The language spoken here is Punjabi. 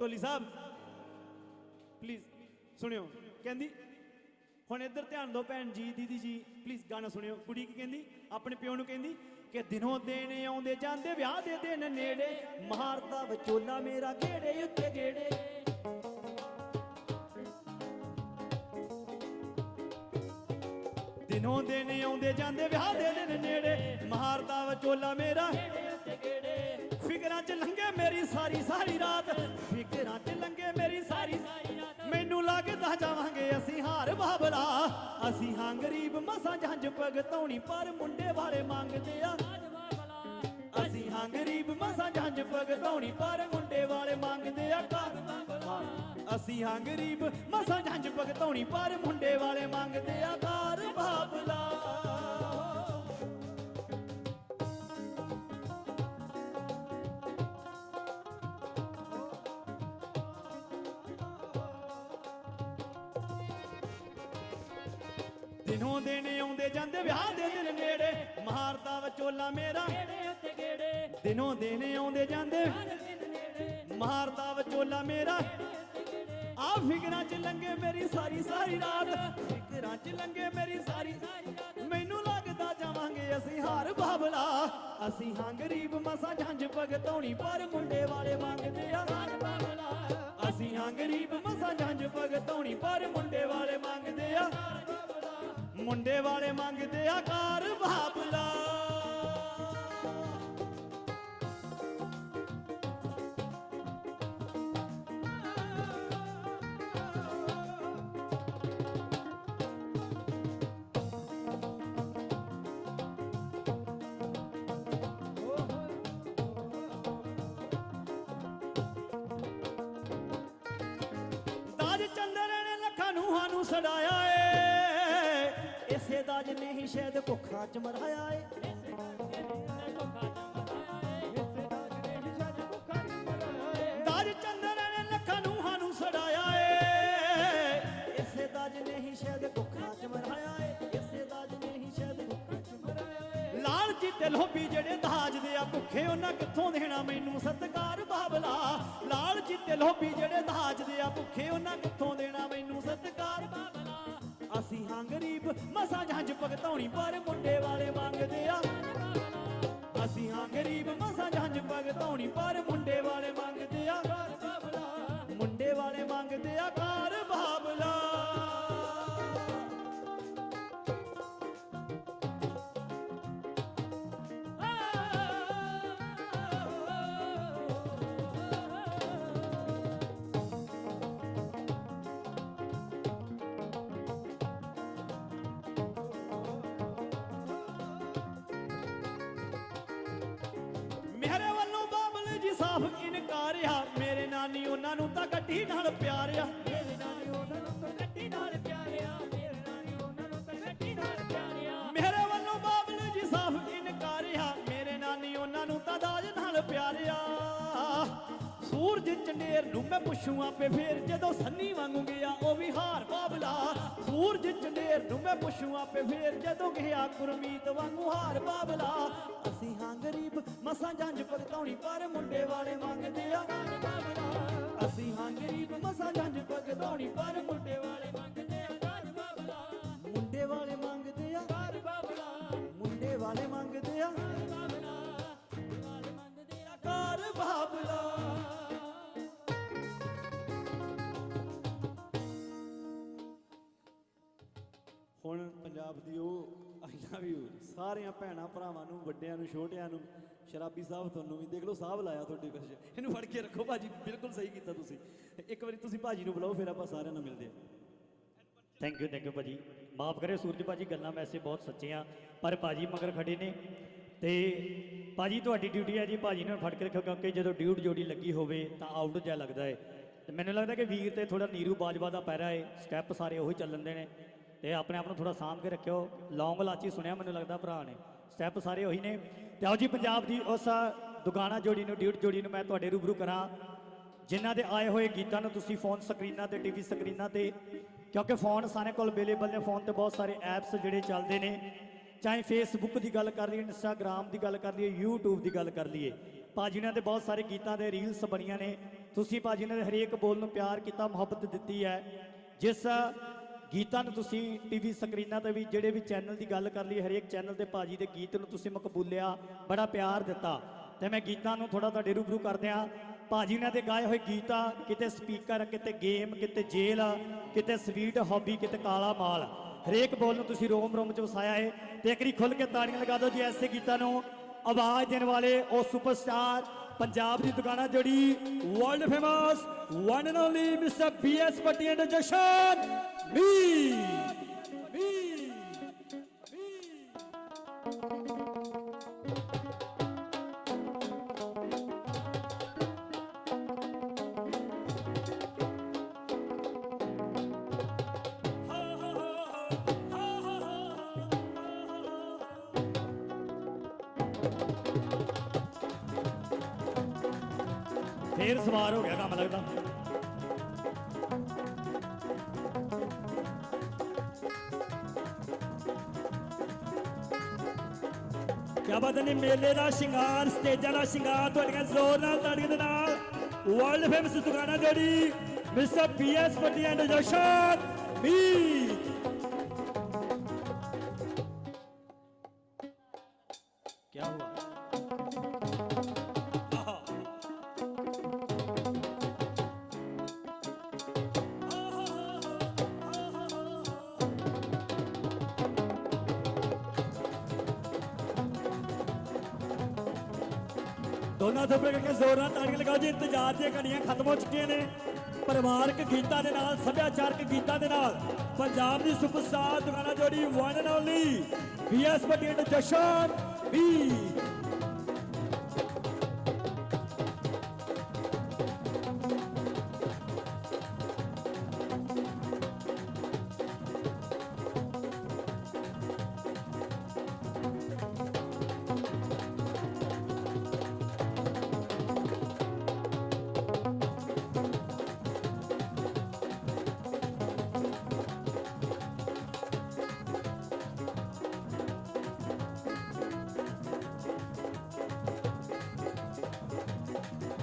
ਢੋਲੀ ਸਾਹਿਬ ਪਲੀਜ਼ ਸੁਣਿਓ। ਕਹਿੰਦੀ, ਹੁਣ ਇੱਧਰ ਧਿਆਨ ਦਿਓ ਭੈਣ ਜੀ, ਦੀਦੀ ਜੀ ਪਲੀਜ਼ ਗਾਣਾ ਸੁਣਿਓ। ਕੁੜੀ ਕੀ ਕਹਿੰਦੀ, ਆਪਣੇ ਪਿਓ ਨੂੰ ਕਹਿੰਦੀ ਕਿ ਦਿਨੋਂ ਦਿਨ ਆਉਂਦੇ ਜਾਂਦੇ, ਵਿਆਹ ਦੇ ਦਿਨ ਨੇੜੇ ਮਾਰਦਾ ਵਿਚੋਲਾ ਮੇਰਾ ਗੇੜੇ ਉੱਤੇ ਗੇੜੇ। ਦਿਨੋਂ ਦਿਨ ਆਉਂਦੇ ਜਾਂਦੇ, ਵਿਆਹ ਦੇ ਦਿਨ ਨੇੜੇ ਮਾਰਦਾ ਵਿਚੋਲਾ ਮੇਰਾ ਫਿਕਰਾਂ 'ਚ ਲੰਘੇ ਮੇਰੀ ਸਾਰੀ ਸਾਰੀ ਰਾਤ। ਫਿਕਰਾਂ 'ਚ ਲੰਘੇ ਮੇਰੀ ਸਾਰੀ ਸਾਰੀ ਰਾਤ। ਮੈਨੂੰ ਲੱਗਦਾ ਜਾਵਾਂਗੇ ਅਸੀਂ ਹਾਰ ਬਾਬਲਾ। ਅਸੀਂ ਹਾਂ ਗਰੀਬ ਮਸਾਂ ਜੰਜ ਭਗਤੌਣੀ ਪਰ ਮੁੰਡੇ ਵਾਲੇ ਮੰਗਦੇ ਆ। ਅਸੀਂ ਹਾਂ ਗਰੀਬ ਮਸਾਂ ਜੰਜ ਭਗਤੌਣੀ ਪਰ ਮੁੰਡੇ ਵਾਲੇ ਮੰਗਦੇ ਆ। ਅਸੀਂ ਹਾਂ ਗਰੀਬ ਮਸਾਂ ਜੰਜ ਭਗਤੌਣੀ ਪਰ ਮੁੰਡੇ ਵਾਲੇ ਮੰਗਦੇ ਆ। ਘਰ ਬਾਬਲਾ। ਦਿਨੋਂ ਦਿਨ ਆਉਂਦੇ ਜਾਂਦੇ, ਵਿਆਹ ਦੇ ਦਿਨ ਨੇੜੇ। ਮਾਰਦਾ ਵਿਚੋਲਾ ਮੇਰਾ। ਦਿਨੋਂ ਦਿਨ ਆਉਂਦੇ ਜਾਂਦੇ, ਮਾਰਦਾ ਵਿਚੋਲਾ ਮੇਰਾ। ਆ ਫਿਕਰਾਂ ਚ ਲੰਗੇ ਮੇਰੀ ਸਾਰੀ ਸਾਰੀ ਰਾਤ। ਫਿਕਰਾਂ ਚ ਲੰਗੇ ਮੇਰੀ ਸਾਰੀ ਮੈਨੂੰ ਲੱਗਦਾ ਜਾਵਾਂਗੇ ਅਸੀਂ ਹਾਰ ਬਾਬਲਾ। ਅਸੀਂ ਹਾਂ ਗਰੀਬ ਮਸਾਂ ਜੰਜ ਭਗਤੌਣੀ ਪਰ ਮੁੰਡੇ ਵਾਲੇ ਮੰਗਦੇ ਆ ਹਾਰ ਬਾਬਲਾ। ਅਸੀਂ ਹਾਂ ਗਰੀਬ ਮਸਾਂ ਜੰਜ ਭਗਤੌਣੀ ਪਰ ਮੁੰਡੇ ਵਾਲੇ ਮੰਗਦੇ ਆ ਮੁੰਡੇ ਵਾਲੇ ਮੰਗਦੇ ਆ ਕਾਰ ਬਾਬਲਾ। ਦਾਜ ਚੰਦਰ ਨੇ ਲੱਖਾਂ ਨੂੰਹਾਂ ਨੂੰ ਸੜਾਇਆ ਏ ਇਸੇ ਦਾਜ ਨੇ ਹੀ ਸ਼ਾਇਦ ਭੁੱਖਾਂ ਚ ਮਰਾਇਆ ਏ। ਦਾਜ ਚੰਦਰ ਨੇ ਲੱਖਾਂ ਨੂੰਹਾਂ ਨੂੰ ਸੜਾਇਆ ਏ। ਇਸੇ ਦਾਜ ਨੇ ਹੀ ਸ਼ਾਇਦ ਭੁੱਖਾਂ ਚ ਮਰਾਇਆ ਏ। ਇਸੇ ਦਾਜ ਨੇ ਹੀ ਸ਼ਾਇਦ ਭੁੱਖਾਂ ਚ ਮਰਾਇਆ ਏ। ਲਾਲਚੀ ਤੇ ਲੋਭੀ ਜਿਹੜੇ ਦਾਜ ਦੇ ਆ, ਭੁੱਖੇ ਉਹਨਾਂ ਕਿੱਥੋਂ ਦੇਣਾ ਮੈਨੂੰ ਸਤਕਾਰ ਬਾਬਲਾ। ਲਾਲਚੀ ਤੇ ਲੋਭੀ ਜਿਹੜੇ ਦਾਜ ਦੇ ਆ, ਭੁੱਖੇ ਉਹਨਾਂ ਕਿੱਥੋਂ ਦੇਣਾ ਮੈਨੂੰ ਸਤਕਾਰ ਬਾਬਲਾ। ਅਸੀਂ ਹਾਂ ਗਰੀਬ। ਮਸਾਂ ਜੰਜ ਭਗਤੌਣੀ ਪਰ ਮੁੰਡੇ ਵਾਲੇ ਮੰਗਦੇ ਆ। ਅਸੀਂ ਹਾਂ ਗਰੀਬ, ਮਸਾਂ ਜੰਜ ਭਗਤੌਣੀ ਪਰ ਮੁੰਡੇ ਵਾਲੇ ਮੰਗਦੇ ਆ। ਮੁੰਡੇ ਵਾਲੇ ਮੰਗਦੇ ਆ ਕਾਰ ਮੇਰੇ ਵੱਲੋਂ ਬਾਬਲੇ ਜੀ ਸਾਫ਼ ਇਨਕਾਰਿਆ ਮੇਰੇ ਨਾਨੀ ਉਹਨਾਂ ਨੂੰ ਤਾਂ ਗੱਡੀ ਨਾਲ ਪਿਆਰਿਆ। ਮੇਰੇ ਨਾਨੀ ਉਹਨਾਂ ਨੂੰ ਤਾਂ ਗੱਡੀ ਨਾਲ ਪਿਆਰ ਚੰਡੇਰ ਨੂੰ ਮੈਂ ਪੁੱਛੂ ਆਪੇ ਫੇਰ, ਜਦੋਂ ਸੰਨੀ ਵਾਂਗੂ ਗਿਆ ਉਹ ਵੀ ਹਾਰ ਬਾਬਲਾ। ਸੂਰਜ ਚੰਡੇਰ ਨੂੰ ਮੈਂ ਪੁੱਛੂ ਆਪੇ ਫੇਰ, ਜਦੋਂ ਗਿਆ ਗੁਰਮੀਤ ਵਾਂਗੂ ਹਾਰ ਬਾਬਲਾ। ਅਸੀਂ ਹਾਂ ਗਰੀਬ, ਮਸਾਂ ਜੰਜ ਭਗਤੌਣੀ ਪਰ ਮੁੰਡੇ ਵਾਲੇ ਮੰਗਦੇ ਆ। ਪੰਜਾਬ ਦੀ ਉਹ ਆਈ ਲਵ ਯੂ ਸਾਰਿਆਂ ਭੈਣਾਂ ਭਰਾਵਾਂ ਨੂੰ ਵੱਡਿਆਂ ਨੂੰ ਛੋਟਿਆਂ ਨੂੰ ਸ਼ਰਾਬੀ ਸਾਹਿਬ ਤੁਹਾਨੂੰ ਵੀ ਦੇਖ ਲਓ ਸਾਹਿਬ ਲਾਇਆ ਤੁਹਾਡੇ ਕੁਝ ਇਹਨੂੰ ਫੜ ਕੇ ਰੱਖੋ ਭਾਜੀ ਬਿਲਕੁਲ ਸਹੀ ਕੀਤਾ ਤੁਸੀਂ। ਇੱਕ ਵਾਰੀ ਤੁਸੀਂ ਭਾਜੀ ਨੂੰ ਬੁਲਾਓ ਫਿਰ ਆਪਾਂ ਸਾਰਿਆਂ ਨਾਲ ਮਿਲਦੇ ਹਾਂ। ਥੈਂਕ ਯੂ ਥੈਂਕ ਯੂ ਭਾਜੀ। ਮਾਫ ਕਰਿਓ ਸੂਰਜ ਭਾਜੀ ਗੱਲਾਂ ਵੈਸੇ ਬਹੁਤ ਸੱਚੀਆਂ ਪਰ ਭਾਜੀ ਮਗਰ ਖੜੇ ਨੇ। ਤੇ ਭਾਜੀ ਤੁਹਾਡੀ ਡਿਊਟੀ ਹੈ ਜੀ ਭਾਜੀ ਨੂੰ ਫੜ ਕੇ ਰੱਖੋ ਕਿਉਂਕਿ ਜਦੋਂ ਡਿਊਟ ਜੋੜੀ ਲੱਗੀ ਹੋਵੇ ਤਾਂ ਆਊਟ ਜਿਹਾ ਲੱਗਦਾ ਹੈ। ਤੇ ਮੈਨੂੰ ਲੱਗਦਾ ਕਿ ਵੀਰ ਤੇ ਥੋੜਾ ਨੀਰੂ ਬਾਜਵਾ ਦਾ ਪੈਰਾ ਹੈ ਸਟੈਪ ਸਾਰੇ ਉਹੀ ਚੱਲਣਦੇ ਨੇ। ਤੇ ਆਪਣੇ ਆਪ ਨੂੰ ਥੋੜਾ ਸਾਂਭ ਕੇ ਰੱਖਿਓ। ਲੌਂਗ ਲਾਚੀ ਸੁਣਿਆ ਮੈਨੂੰ ਲੱਗਦਾ ਭਰਾ ਨੇ। ਸਟੈਪ ਸਾਰੇ ਉਹੀ ਨੇ। ਤੇ ਆਓ ਜੀ ਪੰਜਾਬ ਦੀ ਉਸ ਦੁਗਾਣਾ ਜੋੜੀ ਨੂੰ, ਡਿਊਟ ਜੋੜੀ ਨੂੰ ਮੈਂ ਤੁਹਾਡੇ ਰੂਬਰੂ ਕਰਾਂ। ਜਿਨ੍ਹਾਂ ਦੇ ਆਏ ਹੋਏ ਗੀਤਾਂ ਨੂੰ ਤੁਸੀਂ ਫੋਨ ਸਕਰੀਨਾਂ ਤੇ ਟੀਵੀ ਸਕਰੀਨਾਂ ਤੇ, ਕਿਉਂਕਿ ਫੋਨ ਸਾਰੇ ਕੋਲ ਅਵੇਲੇਬਲ ਨੇ ਫੋਨ ਤੇ ਬਹੁਤ ਸਾਰੇ ਐਪਸ ਜਿਹੜੇ ਚੱਲਦੇ ਨੇ। ਚਾਹੇ ਫੇਸਬੁੱਕ ਦੀ ਗੱਲ ਕਰ ਲਈਏ ਇੰਸਟਾਗ੍ਰam ਦੀ ਗੱਲ ਕਰ ਲਈਏ, YouTube ਦੀ ਗੱਲ ਕਰ ਲਈਏ। ਭਾਜੀ ਇਹਨਾਂ ਦੇ ਬਹੁਤ ਸਾਰੇ ਗੀਤਾਂ ਦੇ ਰੀਲਸ ਬਣੀਆਂ ਨੇ। ਤੁਸੀਂ ਭਾਜੀ ਦੇ ਹਰੇਕ ਬੋਲ ਨੂੰ ਪਿਆਰ ਕੀਤਾ, ਮੁਹੱਬਤ ਦਿੱਤੀ ਹੈ। ਜਿਸ ਗੀਤਾਂ ਨੂੰ ਤੁਸੀਂ ਟੀਵੀ ਸਕਰੀਨਾਂ ਤੇ ਵੀ ਜਿਹੜੇ ਵੀ ਚੈਨਲ ਦੀ ਗੱਲ ਕਰ ਲਈ, ਹਰੇਕ ਚੈਨਲ ਤੇ ਭਾਜੀ ਦੇ ਗੀਤ ਨੂੰ ਤੁਸੀਂ ਮਕਬੂਲਿਆ, ਬੜਾ ਪਿਆਰ ਦਿੱਤਾ। ਤੇ ਮੈਂ ਗੀਤਾਂ ਨੂੰ ਥੋੜਾ ਤੁਹਾਡੇ ਰੂਬਰੂ ਕਰਦਿਆਂ ਭਾਜੀ ਨੇ ਤੇ ਗਾਏ ਹੋਏ ਗੀਤਾਂ, ਕਿਤੇ ਸਪੀਕਰ ਕਿਤੇ ਗੇਮ ਕਿਤੇ ਜੇਲ ਕਿਤੇ ਸਵੀਟ ਹੌਬੀ ਕਿਤੇ ਕਾਲਾ ਮਾਲ। ਹਰੇਕ ਬੋਲ ਨੂੰ ਤੁਸੀਂ ਰੋਮ ਰੋਮ ਚ ਵਸਾਇਆ ਹੈ ਤੇ ਇੱਕ ਵਾਰੀ ਖੁੱਲ ਕੇ ਤਾੜੀਆਂ ਲਗਾ ਦਿਓ ਜੀ ਐਸੇ ਗੀਤਾਂ ਨੂੰ। ਆਵਾਜ਼ ਦੇਣ ਵਾਲੇ ਉਹ ਸੁਪਰਸਟਾਰ ਪੰਜਾਬ ਦੀ ਦੁਕਾਨਾ ਜਿਹੜੀ world famous one and only mister BS Patti and Jashan ਮੀ ਮੀ ਫੇਰ ਸਵਾਰ ਹੋ ਗਿਆ ਕੰਮ ਲੱਗਦਾ। ਕਿਆ ਬਾਤ ਨਹੀਂ ਮੇਲੇ ਦਾ ਸ਼ਿੰਗਾਰ, ਸਟੇਜਾਂ ਦਾ ਸ਼ਿੰਗਾਰ, ਤੁਹਾਡੀਆਂ ਜ਼ੋਰ ਨਾਲ, ਤਾੜੀਆਂ ਦੇ ਨਾਲ। ਵਰਲਡ ਫੇਮਸ ਦੁਕਾਨਾਂ ਜਿਹੜੀ mister PS Patti and Jashan ਵੀ ਦੋਨਾਂ ਥੱਪੇ ਕਰਕੇ ਜ਼ੋਰ ਨਾਲ ਤਾੜੀਆਂ ਲਗਾਓ ਜੀ, ਇੰਤਜ਼ਾਰ ਦੀਆਂ ਘੜੀਆਂ ਖਤਮ ਹੋ ਚੁੱਕੀਆਂ ਨੇ। ਪਰਿਵਾਰਕ ਗੀਤਾਂ ਦੇ ਨਾਲ, ਸੱਭਿਆਚਾਰਕ ਗੀਤਾਂ ਦੇ ਨਾਲ, ਪੰਜਾਬ ਦੀ ਸੁਪਰਸਟਾਰ ਦੁਕਾਨਾਂ ਜੋੜੀ one and only BS Patti Jashan we